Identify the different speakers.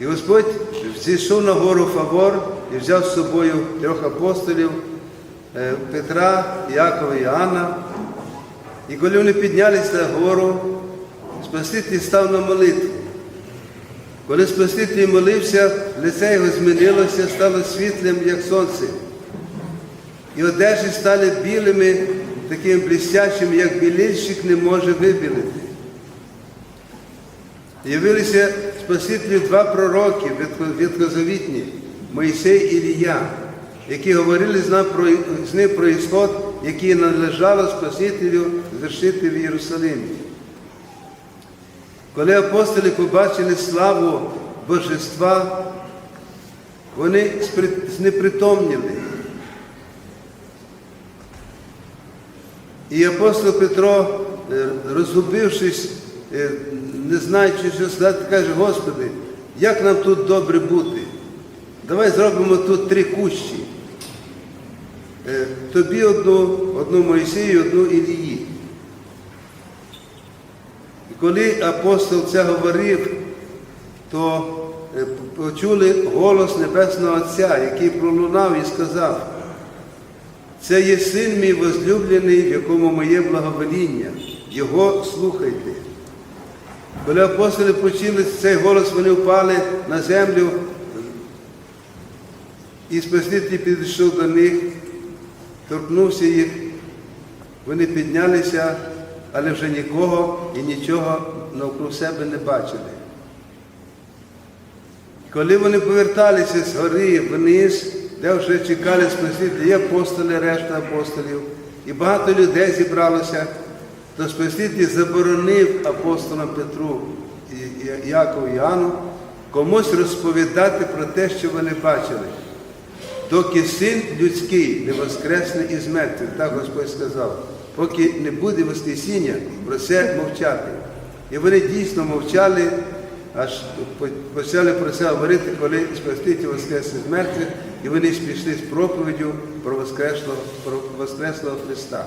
Speaker 1: І Господь зійшов на гору Фавор і взяв з собою трьох апостолів е, Петра, Якова і Іоанна. І коли вони піднялися на гору, Спаситель став на молитву. Коли Спаситель молився, лице його змінилося, стало світлим, як сонце. І одежі стали білими, такими блістящими, як білільщик не може вибілити. Явилися Спасителю два пророки ветхозавітні, Моїсей і Ілія, які говорили з, нам про, з ним про ісход, який належало Спасителю звершити в Єрусалимі. Коли апостоли побачили славу Божества, вони знепритомніли. І апостол Петро, е, розгубившись, не знаючи, що сказати, каже, Господи, як нам тут добре бути? Давай зробимо тут три кущі. Е, Тобі одну, одну Моїсею, одну Ілії. І коли апостол це говорив, то е, почули голос Небесного Отця, який пролунав і сказав, це є син мій возлюблений, в якому моє благовоління. Його слухайте. Коли апостоли почули цей голос, вони впали на землю, і Спаситель підійшов до них, торкнувся їх, вони піднялися, але вже нікого і нічого навкруг себе не бачили. Коли вони поверталися з гори вниз, де вже чекали Спасителя, і апостоли, решта апостолів, і багато людей зібралося, то Спаситель заборонив апостолам Петру і Якову і Іоанну комусь розповідати про те, що вони бачили. Доки син людський не воскресне із мертвих, так Господь сказав, поки не буде Воскресіння, про це мовчати. І вони дійсно мовчали, аж почали про це говорити, коли Спаситель воскрес із мертвих, і вони пішли з проповіддю про воскреслого, про воскреслого Христа.